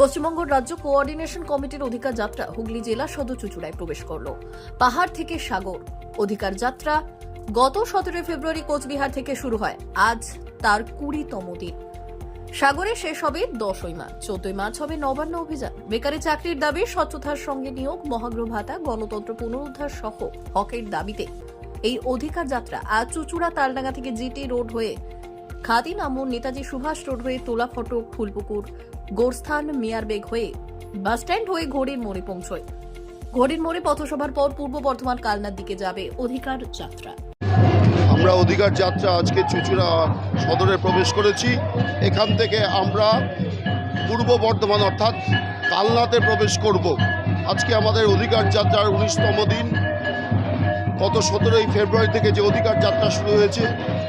পশ্চিমবঙ্গ রাজ্য কোঅর্ডিনেশন কমিটির অধিকার যাত্রা হুগলি জেলা সদর চুচুড়ায় প্রবেশ করল। পাহাড় থেকে সাগর। অধিকার যাত্রা গত সতেরোই ফেব্রুয়ারি কোচবিহার থেকে শুরু হয়। আজ তার কুড়িতম দিন। সাগরে শেষ হবে দশই মার্চ। চোদ্দই মার্চ হবে নবান্ন অভিযান। বেকারি চাকরির দাবি, স্বচ্ছতার সঙ্গে নিয়োগ মহাগ্র ভাতা, গণতন্ত্র পুনরুদ্ধার সহ হকের দাবিতে। এই অধিকার যাত্রা আজ চুচুড়া তালডাঙ্গা থেকে জিটি রোড হয়ে খাদি নামুন নেতাজি সুভাষ রোড হয়ে তোলা ফটক ফুলপুকুর। গোরস্থান মিয়ারবেগ হয়ে বাসস্ট্যান্ড হয়ে ঘড়ির মোড়ে পৌঁছয়। ঘড়ির মোড়ে পথসভার পর পূর্ব বর্ধমান কালনার দিকে যাবে অধিকার যাত্রা। আমরা অধিকার যাত্রা আজকে চুচুড়া সদরে প্রবেশ করেছি। এখান থেকে আমরা পূর্ব বর্ধমান অর্থাৎ কালনাতে প্রবেশ করব। আজকে আমাদের অধিকার যাত্রার উনিশতম দিন। গত সতেরোই ফেব্রুয়ারি থেকে যে অধিকার যাত্রা শুরু হয়েছে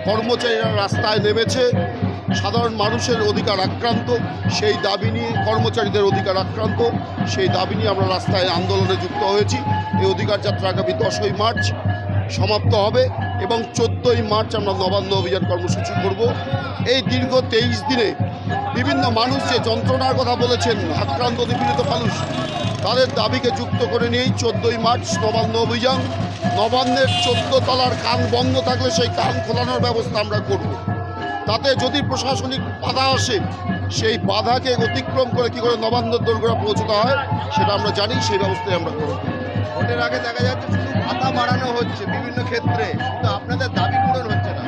কর্মচারীরা রাস্তায় নেমেছে, সাধারণ মানুষের অধিকার আক্রান্ত, সেই দাবি নিয়ে কর্মচারীদের অধিকার আক্রান্ত, সেই দাবি নিয়ে আমরা রাস্তায় আন্দোলনে যুক্ত হয়েছি। এই অধিকার যাত্রা আগামী দশই মার্চ সমাপ্ত হবে এবং চোদ্দোই মার্চ আমরা নবান্ন অভিযান কর্মসূচি করব। এই দীর্ঘ তেইশ দিনে বিভিন্ন মানুষ যে যন্ত্রণার কথা বলেছেন, আক্রান্ত নিপীড়িত মানুষ তাদের দাবিকে যুক্ত করে নিয়েই চোদ্দোই মার্চ নবান্ন অভিযান। নবান্নের চোদ্দ তলার কান বন্ধ থাকলে সেই কান খোলানোর ব্যবস্থা আমরা করব। তাতে যদি প্রশাসনিক বাধা আসে সেই বাধাকে অতিক্রম করে কি করে নবান্নের দোরগোড়া পৌঁছতে হয় সেটা আমরা জানি সেই ব্যবস্থাই আমরা করব। ভোটের আগে দেখা যাচ্ছে শুধু ভাতা বাড়ানো হচ্ছে বিভিন্ন ক্ষেত্রে কিন্তু আপনাদের দাবি পূরণ হচ্ছে না।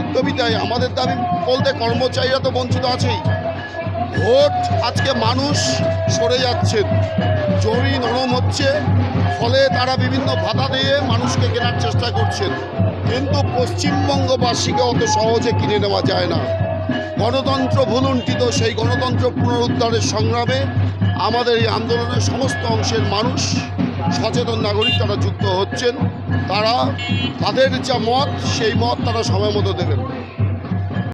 একদমই তাই আমাদের দাবি বলতে কর্মচারীরা তো বঞ্চিত আছেই। ভোট, আজকে মানুষ সরে যাচ্ছেন। জমি নরম হচ্ছে, ফলে তারা বিভিন্ন ভাতা দিয়ে মানুষকে কেনার চেষ্টা করছেন। কিন্তু পশ্চিমবঙ্গবাসীকে অত সহজে কিনে নেওয়া যায় না। গণতন্ত্র ভুলুণ্ঠিত, সেই গণতন্ত্র পুনরুদ্ধারের সংগ্রামে আমাদের এই আন্দোলনের সমস্ত অংশের মানুষ সচেতন নাগরিক তারা যুক্ত হচ্ছেন। তারা, তাদের যা মত, সেই মত তারা সময় মতো দেবেন।